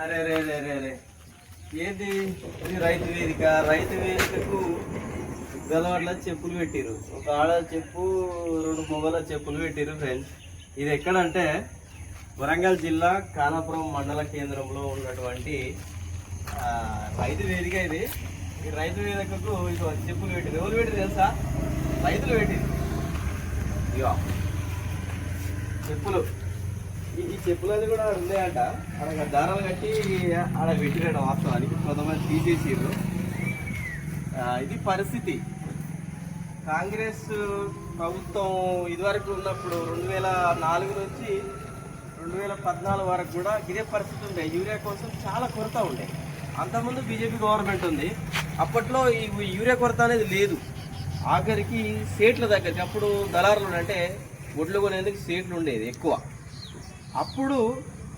అరే రే రే రే రే ఏంటి ఇది రైతు వేదిక. రైతు వేదికకు గలవాట్ల చెప్పులు పెట్టిరు ఒక ఆడ చెప్పు రెండు మొగల చెప్పులు పెట్టిరు ఫ్రెండ్స్ ఇది ఎక్కడంటే వరంగల్ జిల్లా కానాపురం మండల కేంద్రంలో ఉన్నటువంటి రైతు వేదిక ఇది. ఈ రైతు వేదికకు ఇక చెప్పులు పెట్టింది ఎవరు పెట్టింది తెలుసా? రైతులు పెట్టింది ఇగో చెప్పులు. ఈ చెప్పులది కూడా ఉన్నాయంట. అక్కడ దారాలు కట్టి ఆడ పెట్టిరట వాస్తవానికి. కొంతమంది తీసేసారు ఇది పరిస్థితి. కాంగ్రెస్ ప్రభుత్వం ఇదివరకు ఉన్నప్పుడు రెండు వేల నాలుగు నుంచి రెండు వేల పద్నాలుగు వరకు కూడా ఇదే పరిస్థితి ఉండే. యూరియా కోసం చాలా కొరత ఉండే. అంతకుముందు బీజేపీ గవర్నమెంట్ ఉంది. అప్పట్లో ఈ యూరియా కొరత అనేది లేదు. ఆఖరికి సేట్ల దగ్గరికి అప్పుడు దళారులు అంటే ఒడ్లు కొనేందుకు సేట్లు ఉండేది ఎక్కువ. అప్పుడు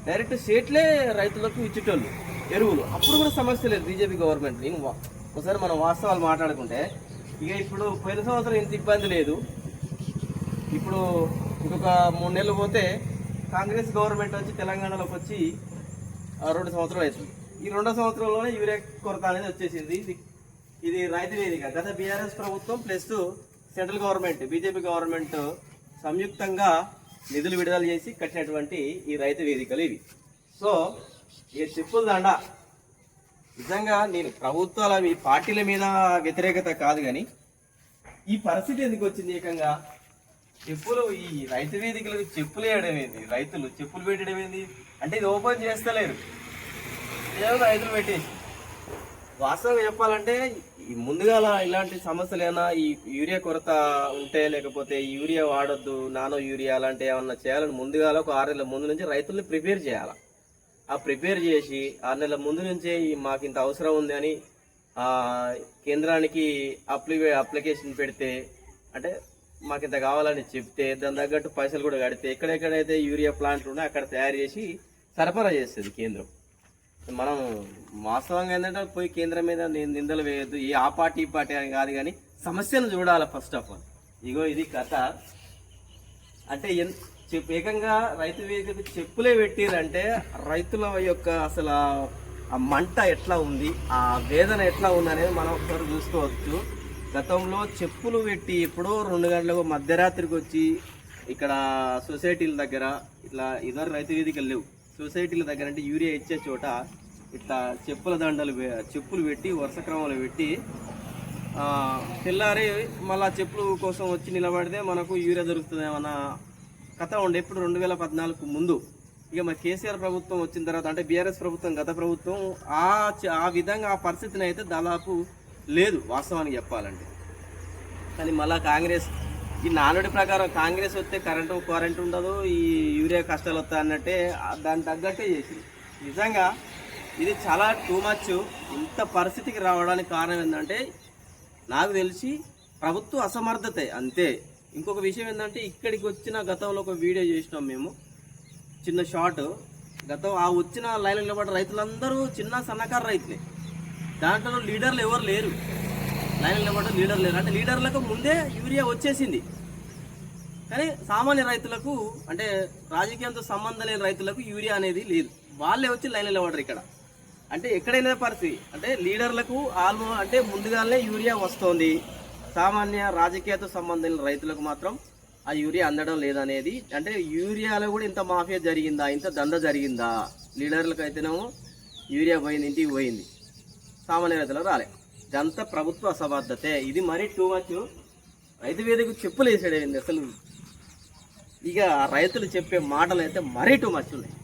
డైరెక్ట్ సేట్లే రైతులకు ఇచ్చేటోళ్ళు ఎరువులు. అప్పుడు కూడా సమస్య లేదు బీజేపీ గవర్నమెంట్. నేను ఒకసారి మనం వాస్తవాలు మాట్లాడుకుంటే ఇక ఇప్పుడు పోయిన సంవత్సరం ఇంత ఇబ్బంది లేదు. ఇప్పుడు ఇంకొక మూడు నెలలు పోతే కాంగ్రెస్ గవర్నమెంట్ వచ్చి తెలంగాణలోకి వచ్చి ఆ, రెండు సంవత్సరాలు అవుతుంది. ఈ రెండో సంవత్సరంలోనే యూరియా కొరత అనేది వచ్చేసింది. ఇది ఇది రైతు వేదిక. గత బీఆర్ఎస్ ప్రభుత్వం plus central government BJP government సంయుక్తంగా నిధులు విడుదల చేసి కట్టినటువంటి ఈ రైతు వేదికలు ఇవి. సో ఈ చెప్పుల దండ నిజంగా నేను ప్రభుత్వాల ఈ పార్టీల మీద వ్యతిరేకత కాదు కానీ ఈ పరిస్థితి ఎందుకు వచ్చింది ఏకంగా? చెప్పులు ఈ రైతు వేదికలకు చెప్పులు వేయడం ఏంది? రైతులు చెప్పులు పెట్టడం ఏంది? అంటే ఇది ఓపెన్ చేస్తలేరు. ఏదో రైతులు పెట్టేసి. వాస్తవం చెప్పాలంటే ఈ ఇలాంటి సమస్యలు ఏమైనా ఈ యూరియా కొరత ఉంటే లేకపోతే యూరియా వాడొద్దు నానో యూరియా అలాంటి ఏమన్నా చేయాలని ముందుగాల ఒక ఆరు నెలల ముందు నుంచి రైతుల్ని ప్రిపేర్ చేయాలి. ఆ ప్రిపేర్ చేసి ఆరు నెలల ముందు నుంచే మాకు ఇంత అవసరం ఉంది అని కేంద్రానికి అప్లి అప్లికేషన్ పెడితే అంటే మాకు ఇంత కావాలని చెప్తే దాని తగ్గట్టు పైసలు కూడా కడితే ఎక్కడెక్కడైతే యూరియా ప్లాంట్లు ఉన్నాయో అక్కడ తయారు చేసి సరఫరా చేస్తుంది కేంద్రం. మనం వాస్తవంగా ఏంటంటే పోయి కేంద్రం మీద నిందలు వేయద్దు. ఏ ఆ పార్టీ ఈ పార్టీ అని కాదు కానీ సమస్యను చూడాలి ఫస్ట్ ఆఫ్ ఆల్ ఇగో ఇది కథ. అంటే ఎన్- చెప్ ఏకంగా రైతు వేదిక చెప్పులే పెట్టిరంటే రైతుల యొక్క అసలు ఆ మంట ఎట్లా ఉంది ఆ వేదన ఎట్లా ఉంది అనేది మనం ఒకసారి చూసుకోవచ్చు. గతంలో చెప్పులు పెట్టి ఎప్పుడో రెండు గంటలకు మధ్యరాత్రికి వచ్చి ఇక్కడ సొసైటీల దగ్గర ఇట్లా ఇద్దరు రైతు వేదికలు లేవు. సొసైటీల దగ్గర అంటే యూరియా ఇచ్చే చోట ఇట్లా చెప్పుల దండలు చెప్పులు పెట్టి వరుస క్రమంలో పెట్టి తెల్లారి మళ్ళా చెప్పులు కోసం వచ్చి నిలబడితే మనకు యూరియా దొరుకుతుందేమన్న కథ ఉండే. ఎప్పుడు రెండు వేల పద్నాలుగు ముందు. ఇక మన కేసీఆర్ ప్రభుత్వం వచ్చిన తర్వాత అంటే బీఆర్ఎస్ ప్రభుత్వం గత ప్రభుత్వం ఆ ఆ విధంగా ఆ పరిస్థితిని అయితే దాదాపు లేదు వాస్తవానికి చెప్పాలంటే. కానీ మళ్ళీ కాంగ్రెస్ ఈ నానుడి ప్రకారం కాంగ్రెస్ వస్తే కరెంటు కరెంట్ ఉండదు ఈ యూరియా కష్టాలు వస్తాయి అన్నట్టే దాని తగ్గట్టే చేసి నిజంగా ఇది చాలా టూ మచ్ ఇంత పరిస్థితికి రావడానికి కారణం ఏంటంటే నాకు తెలిసి ప్రభుత్వ అసమర్థతే అంతే. ఇంకొక విషయం ఏంటంటే ఇక్కడికి వచ్చిన గతంలో ఒక వీడియో చేసినాం మేము. చిన్న షార్ట్ గతం ఆ వచ్చిన లైన్ నిలబడ్డ రైతులందరూ చిన్న సన్నకారు రైతులే. దాంట్లో లీడర్లు ఎవరు లేరు. లైన్ నిలబడ్డ లీడర్ లేరు. అంటే లీడర్లకు ముందే యూరియా వచ్చేసింది. కానీ సామాన్య రైతులకు అంటే రాజకీయంతో సంబంధం లేని రైతులకు యూరియా అనేది లేదు. వాళ్ళే వచ్చి లైన్ నిలబడరు ఇక్కడ. అంటే ఎక్కడైనా పరిస్థితి అంటే లీడర్లకు ఆల్మో అంటే ముందుగానే యూరియా వస్తోంది. సామాన్య రాజకీయతో సంబంధం లేని రైతులకు మాత్రం ఆ యూరియా అందడం లేదనేది. అంటే యూరియాలో కూడా ఇంత మాఫియా జరిగిందా? ఇంత దంద జరిగిందా? లీడర్లకు అయితేనేమో యూరియా పోయింది ఇంటికి పోయింది. సామాన్య రైతులకు రాలే. ఇదంతా ప్రభుత్వ అసబద్ధతే ఇది మరీ టూ మచ్ రైతు వేదిక చెప్పులు వేసాడు అసలు? ఇక రైతులు చెప్పే మాటలు అయితే మరీ టూ మచ్ ఉన్నాయి.